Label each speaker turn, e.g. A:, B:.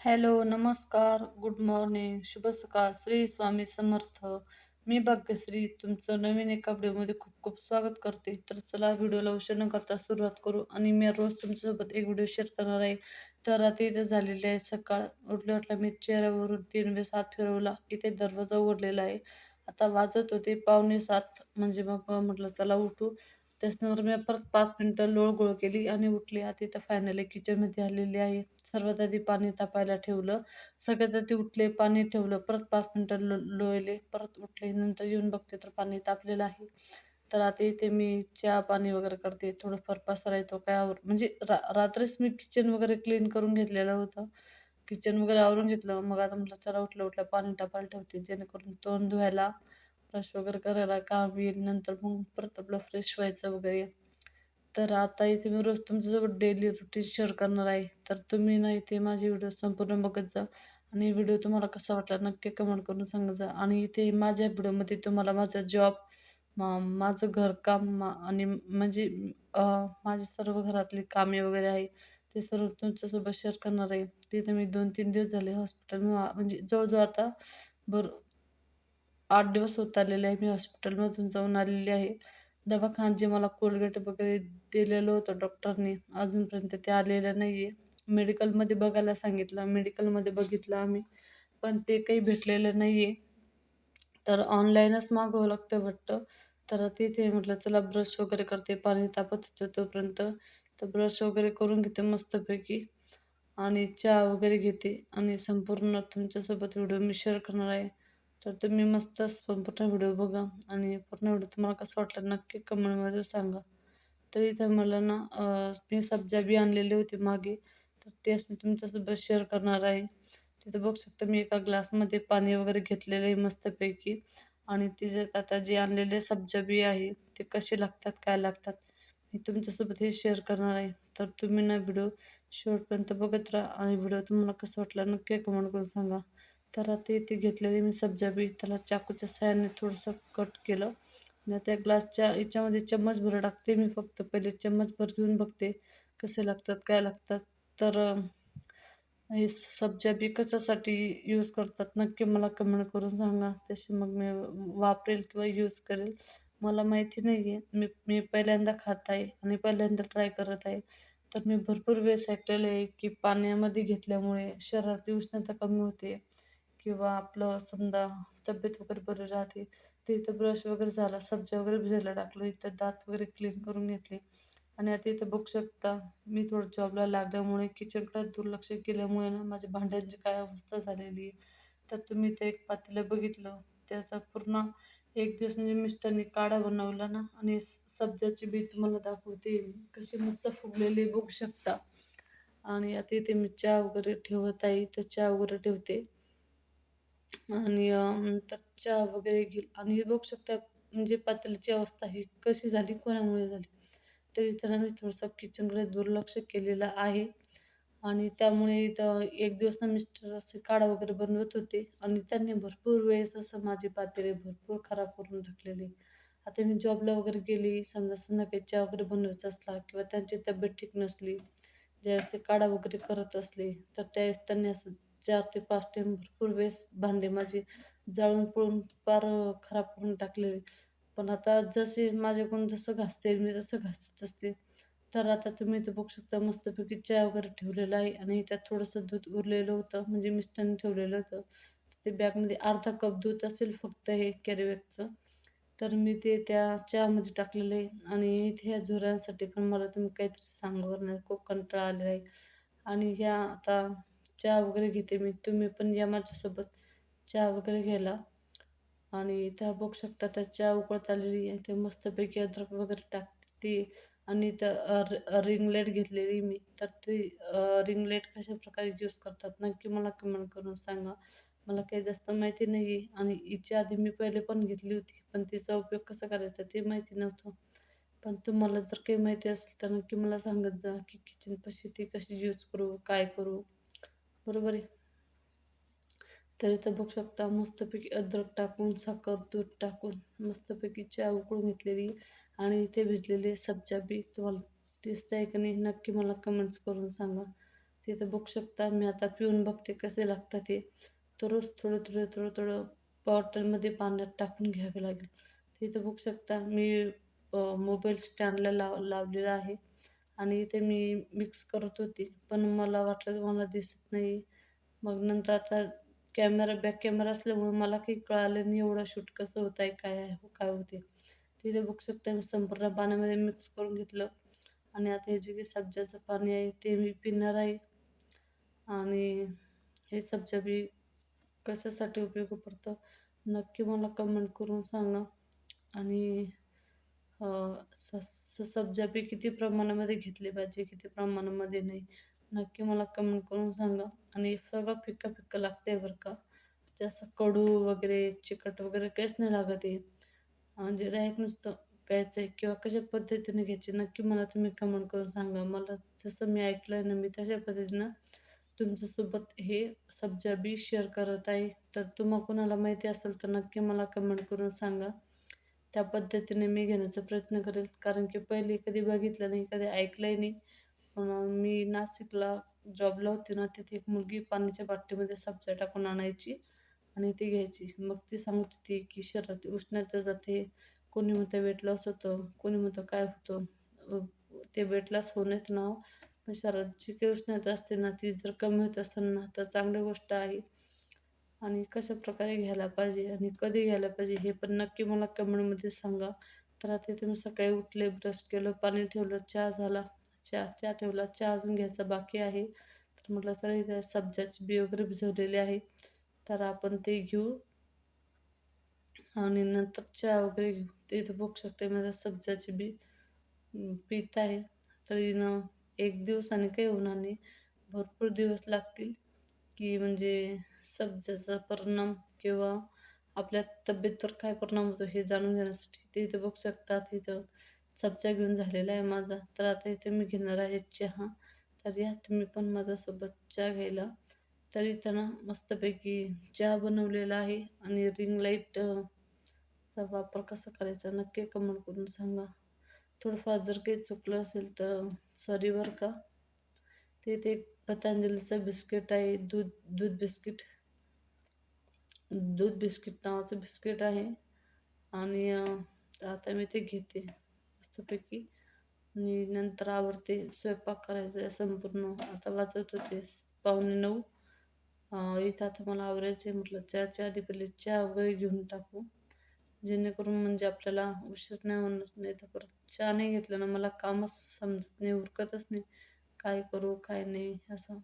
A: Hello, नमस्कार, good morning, शुभ सकाळ, श्री स्वामी समर्थ. मी भाग्यश्री तुमचं नवीन एका व्हिडिओमध्ये खूप खूप स्वागत करते. तर चला व्हिडिओला उशीर न करता सुरुवात करू आणि मी रोज तुमच्यासोबत एक व्हिडिओ शेअर करणार आहे. तर आता इथे झालेली आहे सकाळ. उठल्या उठल्या मी चेहऱ्यावरून तीन वेळेस हात फिरवला. इथे दरवाजा उघडलेला आहे. आता वाजत होते पावणे सात म्हणजे मग म्हटलं चला उठू. त्याच्यानंतर मी परत पाच मिनटं लोळगोळ केली आणि उठली. आता इथं फायनली किचनमध्ये आलेली आहे. सर्वात आधी पाणी तापायला ठेवलं. सगळ्यात आधी उठले, पाणी ठेवलं. परत पाच मिनटं लो लोळले. परत उठले. नंतर येऊन बघते तर पाणी तापलेलं आहे. तर आता इथे मी चहा पाणी वगैरे करते. थोडंफार पसारा येतो काय आवर म्हणजे रा रात्रीच मी किचन वगैरे क्लीन करून घेतलेलं होतं. किचन वगैरे आवरून घेतलं. मग आता म्हटलं चला उठल्या उठल्या पाणी टापायला ठेवते. जेणेकरून तोंड धुवायला, ब्रश वगैरे करायला काम येईल. नंतर मग परत आपलं फ्रेश व्हायचं वगैरे. तर आता इथे मी रोज तुमच्यासोबत डेली रुटीन शेअर करणार आहे. तर तुम्ही ना इथे माझे व्हिडिओ संपूर्ण बघत जा आणि व्हिडिओ तुम्हाला कसा वाटला नक्की कमेंट करून सांगत जा. आणि इथे माझ्या व्हिडिओमध्ये तुम्हाला माझा जॉब, मा माझं घरकाम मा आणि म्हणजे माझे सर्व घरातली कामे वगैरे आहे ते सर्व तुमच्यासोबत शेअर करणार आहे. तिथे मी 2-3 दिवस झाले हॉस्पिटल म्हणजे जवळजवळ आता बरं आठ दिवस होत आलेले आहे. मी हॉस्पिटलमधून जाऊन आलेली आहे. दवाखान्यात जे मला कोलगेट वगैरे दिलेलं होतं डॉक्टरनी अजूनपर्यंत ते आलेलं नाही आहे. मेडिकलमध्ये बघायला सांगितलं. मेडिकलमध्ये बघितलं आम्ही, पण ते काही भेटलेलं नाही आहे. तर ऑनलाईनच मागवावं लागतं वाटतं. तर तिथे म्हटलं चला ब्रश वगैरे करते. पाणी तापत होतं तोपर्यंत. तर ब्रश वगैरे करून घेते मस्तपैकी आणि चहा वगैरे घेते आणि संपूर्ण तुमच्यासोबत व्हिडिओ मी शेअर करणार आहे. तर तुम्ही मस्त संपूर्ण व्हिडिओ बघा आणि पूर्ण व्हिडिओ तुम्हाला कसा वाटला नक्की कमेंटमध्ये सांगा. तर इथे मला ना मी सब्जा बी होते मागे, तर तेच मी तुमच्यासोबत शेअर करणार आहे. तिथं बघू शकता मी एका ग्लासमध्ये पाणी वगैरे घेतलेलं आहे मस्तपैकी आणि तिचे आता जे आणलेले सब्जा बी आहे ते कसे लागतात, काय लागतात मी तुमच्यासोबत हे शेअर करणार आहे. तर तुम्ही ना व्हिडिओ शेवटपर्यंत बघत राहा आणि व्हिडिओ तुम्हाला कसं वाटला नक्की कमेंट करून सांगा. तर आता इथे घेतलेली मी सब्जा बी त्याला चाकूच्या सहाय्याने थोडंसं कट केलं आणि त्या ग्लासच्या याच्यामध्ये चम्मचभर टाकते मी फक्त पहिले चम्मचभर घेऊन बघते कसे लागतात, काय लागतात. तर हे सब्जा बी कशासाठी यूज करतात नक्की मला कमेंट करून सांगा. तसे मग मी वापरेल किंवा यूज करेल. मला माहिती नाही आहे. मी मी पहिल्यांदा खात आहे आणि पहिल्यांदा ट्राय करत आहे. तर मी भरपूर वेळेस ऐकलेलं आहे की पाण्यामध्ये घेतल्यामुळे शरीरातली उष्णता कमी होते किंवा आपलं समजा तब्येत वगैरे बरी राहते. ते इथं ब्रश वगैरे झाला, सब्जा वगैरे भिजायला टाकलं. इथं दात वगैरे क्लीन करून घेतले आणि आता इथं बघू शकता मी थोडं जॉबला लागल्यामुळे किचनकडे दुर्लक्ष केल्यामुळे ना माझ्या भांड्यांची काय अवस्था झालेली आहे. तर तुम्ही ते एक पातेलं बघितलं त्याचा पूर्ण एक दिवस म्हणजे मिस्टरनी काढा बनवला ना आणि सब्जाची बी तुम्हाला दाखवते कशी मस्त फुगलेली बघू शकता. आणि आता इथे मी चहा वगैरे ठेवत आहे. तर चहा वगैरे ठेवते आणि नंतर चहा वगैरे घेईल आणि बघू शकता म्हणजे पातेल्याची अवस्था ही कशी झाली, कोणामुळे झाली. तरी त्यांना मी थोडंसं किचनकडे दुर्लक्ष केलेलं आहे आणि त्यामुळे इथं एक दिवस ना मिस्टर असे काढा वगैरे बनवत होते आणि त्यांनी भरपूर वेळेस असं माझे पातेले भरपूर खराब करून टाकलेले. आता मी जॉबला वगैरे गेली, समजा संध्याकाळी चहा वगैरे बनवायचा असला किंवा त्यांची तब्येत ठीक नसली, ज्यावेळेस ते काढा वगैरे करत असले, तर त्यावेळेस त्यांनी असं चार ते पाच टाइम भरपूर वेळेस भांडे माझे जाळून पळून फार खराब करून टाकलेले. पण आता जसे माझ्याकडून जसं घासते मी तसं घासत असते. तर आता तुम्ही इथं बघू शकता मस्तपैकी चहा वगैरे ठेवलेला आहे आणि त्यात थोडंसं दूध उरलेलं होतं म्हणजे मिस्टरांनी ठेवलेलं होतं. ते बॅगमध्ये अर्धा कप दूध असेल फक्त हे कॅरीबॅगचं. तर मी ते त्या चहामध्ये टाकलेलं आहे आणि इथे ह्या झुऱ्यांसाठी पण मला तुम्ही काहीतरी सांगावर नाही खूप कंटाळा आलेला आहे. आणि ह्या आता चहा वगैरे घेते मी. तुम्ही पण या माझ्यासोबत चहा वगैरे घ्यायला. आणि इथं बघू शकता त्या चहा उकळत आलेली आहे. ते मस्तपैकी अद्रक वगैरे टाकते आणि इथं रिंग घेतलेली मी. तर ती रिंग कशा प्रकारे यूज करतात नक्की मला कमेंट करून सांगा. मला काही जास्त माहिती नाही आहे आणि हिच्या आधी मी पहिले पण घेतली होती. पण तिचा उपयोग कसा करायचा ते माहिती नव्हतं. पण तुम्हाला जर काही माहिती असेल तर नक्की मला सांगत जा की किचनपाशी ती कशी यूज करू, काय करू? बरोबर आहे. तर इथं बघू शकता मस्तपैकी अद्रक टाकून, साखर, दूध टाकून मस्तपैकी चहा उकळून घेतलेली आणि इथे भिजलेले सब्जा बी तुम्हाला दिसतंय का नाही नक्की मला कमेंट्स करून सांगा. तिथं बघू शकता मी आता पिऊन बघते कसे लागतात ते तर रोज थोडं थोडं थोडं थोडं बॉटलमध्ये पाण्यात टाकून घ्यावे लागेल तिथं बघू शकता मी मोबाईल स्टँडला लाव लावलेला आहे आणि इथे मी मिक्स करत होती. पण मला वाटलं मला दिसत नाही. मग नंतर आता कॅमेरा बॅक कॅमेरा असल्यामुळे मला काही कळालं नाही एवढा शूट कसं होत आहे काय आहे काय होते. तिथे बघू शकता मी संपूर्ण पाण्यामध्ये मिक्स करून घेतलं. आणि आता हे जे काही सब्जाचं पाणी आहे ते मी पिणार आहे. आणि हे सब्जा बी कशासाठी उपयोग पडतं नक्की मला कमेंट करून सांगा. आणि स स सब्जा किती प्रमाणामध्ये घेतले पाहिजे किती प्रमाणामध्ये नाही? नक्की मला कमेंट करून सांगा. आणि सगळं फिक्का फिक्का लागते बरं का. म्हणजे जास्त कडू वगैरे चिकट वगैरे काहीच नाही लागत आहे म्हणजे डायरेक्ट नुसतं प्यायचं आहे किंवा कशा पद्धतीने घ्यायचे नक्की मला तुम्ही कमेंट करून सांगा. मला जसं मी ऐकलं आहे ना मी तशा पद्धतीनं तुमच्यासोबत हे सब्जा बी शेअर करत आहे. तर तुम्हाला कोणाला माहिती असेल तर नक्की मला कमेंट करून सांगा. त्या पद्धतीने मी घेण्याचा प्रयत्न करेल. कारण की पहिले कधी बघितलं नाही कधी ऐकलंही नाही. पण मी नाशिकला जॉबला होती ना तिथे एक मुलगी पाण्याच्या बाटलीमध्ये सब्जा टाकून आणायची आणि ती घ्यायची. मग ती सांगत होती की शरीरात उष्णता जाते. कोणी म्हणतं वेट लॉस होतं कोणी म्हणतं काय होतं. ते वेट लॉस होण्यात ना हो. शरीरात जी काही उष्णता असते ना ती जर कमी होत असेल ना तर चांगली गोष्ट आहे. आणि कशा प्रकारे घ्यायला पाहिजे आणि कधी घ्यायला पाहिजे हे पण नक्की मला कमेंटमध्ये सांगा. तर आता तुम्ही सकाळी उठले ब्रश केलं पाणी ठेवलं चहा झाला. चहा चहा ठेवला. चहा अजून घ्यायचा बाकी आहे. तर म्हटलं तर इथे सब्जाची बी वगैरे भिजवलेली आहे. तर आपण ते घेऊ. आणि नंतर चहा वगैरे घेऊ. ते इथं बघू शकते माझ्या सब्जाची बी पीत आहे. तरी न एक दिवस आणि काही होणार नाही. भरपूर दिवस लागतील की म्हणजे सब्जाचा परिणाम किंवा आपल्या तब्येतीवर काय परिणाम होतो हे जाणून घेण्यासाठी ते इथे बघू शकतात. इथं सब्जा घेऊन झालेला आहे माझा. तर आता इथे मी घेणार आहे चहा. तर या तुम्ही पण माझ्यासोबत चहा घ्यायला. तर इथं ना मस्तपैकी चहा बनवलेला आहे आणि रिंग लाइट चा वापर कसा करायचा नक्की कमेंट करून सांगा. थोडंफार जर काही चुकलं असेल तर सॉरी बरं का. ते ते पतंजलीचं बिस्किट आहे. दूध दूध बिस्किट. दूध बिस्किट नावाचं बिस्किट आहे. आणि आता मी ते घेते मस्तपैकी. आणि नंतर आवडते स्वयंपाक करायचा आहे संपूर्ण. आता वाचत होते पावणे नऊ. इथं आता मला आवरायचे म्हटलं चहाच्या आधी पहिले चहा वगैरे घेऊन टाकू. जेणेकरून म्हणजे आपल्याला उशीर नाही होणार नाही तर परत चहा नाही घेतलं ना मला कामच समजत नाही उरकतच नाही. काय करू काय नाही असं.